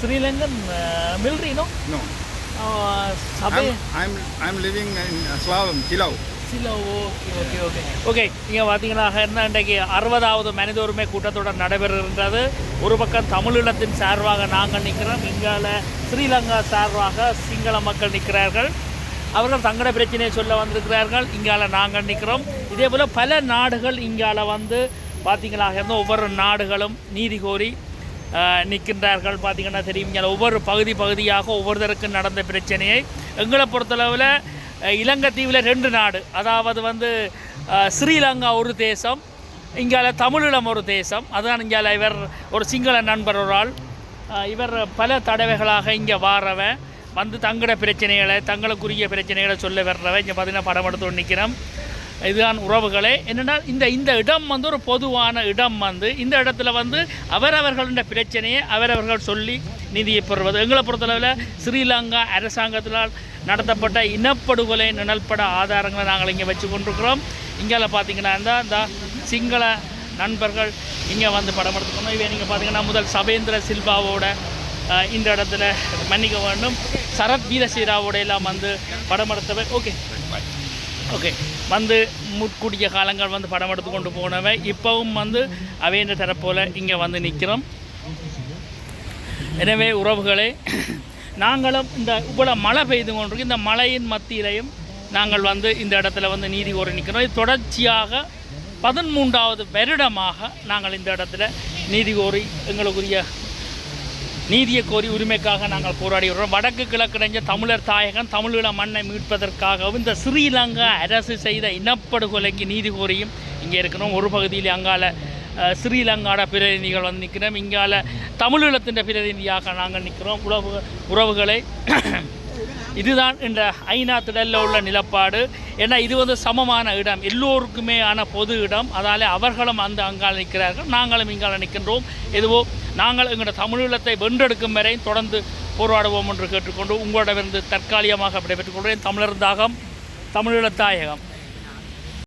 Sri Lankan uh, military, no? No. Uh, Sabe, I'm, I'm, I'm living in Slavam, Kilau. Okay okay okay okay இங்கே பார்த்தீங்கன்னா என்ன இன்றைக்கு அறுபதாவது மனித உரிமை கூட்டத்தொடர் நடைபெறுகின்றது ஒரு பக்கம் தமிழீழத்தின் சார்பாக நாங்கள் நிற்கிறோம் இங்கால ஸ்ரீலங்கா சார்பாக சிங்கள மக்கள் நிற்கிறார்கள் அவர்கள் தங்களோட பிரச்சனையை சொல்ல வந்திருக்கிறார்கள் இங்கால நாங்கள் நிற்கிறோம் இதே போல் பல நாடுகள் இங்கால வந்து பார்த்தீங்களா இருந்தால் ஒவ்வொரு நாடுகளும் நீதி கோரி நிற்கின்றார்கள். பார்த்தீங்கன்னா தெரியும் இங்கே ஒவ்வொரு பகுதி பகுதியாக ஒவ்வொருத்தருக்கும் நடந்த பிரச்சனையை. எங்களை பொறுத்தளவில் இலங்கை தீவில் ரெண்டு நாடு. அதாவது வந்து ஸ்ரீலங்கா ஒரு தேசம் இங்கால தமிழீழம் ஒரு தேசம். அதான் இங்கால இவர் ஒரு சிங்கள நண்பர் ஒரு ஆள். இவர் பல தடவைகளாக இங்கே வாரவன். வந்து தங்கட பிரச்சனைகளை தங்களுக்குரிய பிரச்சனைகளை சொல்ல வர்றவன். இங்கே பார்த்தீங்கன்னா படம் எடுத்து நிற்கிறோம் இதுதான் உறவுகளே. என்னென்னா இந்த இந்த இடம் வந்து ஒரு பொதுவான இடம் வந்து இந்த இடத்துல வந்து அவரவர்களுடைய பிரச்சனையை அவரவர்கள் சொல்லி நிதியை பெறுவது. எங்களை பொறுத்தளவில் ஸ்ரீலங்கா அரசாங்கத்தினால் நடத்தப்பட்ட இனப்படுகொலை நிழல்பட ஆதாரங்களை நாங்கள் இங்கே வச்சு கொண்டிருக்கிறோம். இங்கே பார்த்தீங்கன்னா இந்த இந்த சிங்கள நண்பர்கள் இங்கே வந்து படம் எடுத்துக்கணும். இவன் நீங்கள் பார்த்தீங்கன்னா முதல் சபேந்திர சில்வாவோட இந்த இடத்துல மன்னிக்க வேண்டும். சரத் வீரசீராவோட எல்லாம் வந்து படம் எடுத்தவை. ஓகே. ஓகே. வந்து முற்கூடிய காலங்கள் வந்து படம் எடுத்து கொண்டு போனவை. இப்போவும் வந்து அவையின்ற தரப்போல் இங்கே வந்து நிற்கிறோம் எனவே உறவுகளே நாங்களும் இந்த இவ்வளோ மழை பெய்து கொண்டிருக்கு. இந்த மழையின் மத்தியிலையும் நாங்கள் வந்து இந்த இடத்துல வந்து நீதி கோரி நிற்கிறோம் இது தொடர்ச்சியாக பதிமூன்றாவது வருடமாக நாங்கள் இந்த இடத்துல நீதி கோரி எங்களுக்குரிய நீதியை கோரி உரிமைக்காக நாங்கள் போராடி வருகிறோம். வடக்கு கிழக்கிடைஞ்ச தமிழர் தாயகம் தமிழீழ மண்ணை மீட்பதற்காகவும் இந்த ஸ்ரீலங்கா அரசு செய்த இனப்படுகொலைக்கு நீதி கோரியும் இங்கே இருக்கிறோம். ஒரு பகுதியில் அங்கால ஸ்ரீலங்காட பிரதிநிதிகள் வந்து நிற்கிறோம். இங்கால தமிழீழத்தின் பிரதிநிதியாக நாங்கள் நிற்கிறோம். உறவு உறவுகளை இதுதான் இந்த ஐநா திடலில் உள்ள நிலப்பாடு. ஏன்னா இது வந்து சமமான இடம். எல்லோருக்குமே ஆன பொது இடம். அதால் அவர்களும் அந்த அங்கால நிற்கிறார்கள். நாங்களும் இங்கால நிற்கின்றோம். எதுவோ நாங்கள் எங்களோட தமிழீழத்தை வென்றெடுக்கும் வரை தொடர்ந்து போராடுவோம் என்று கேட்டுக்கொண்டு உங்களிடமிருந்து தற்காலிகமாக விடைபெற்றுக் கொள்கிறேன். தமிழர் தாகம் தமிழீழத்தாயகம்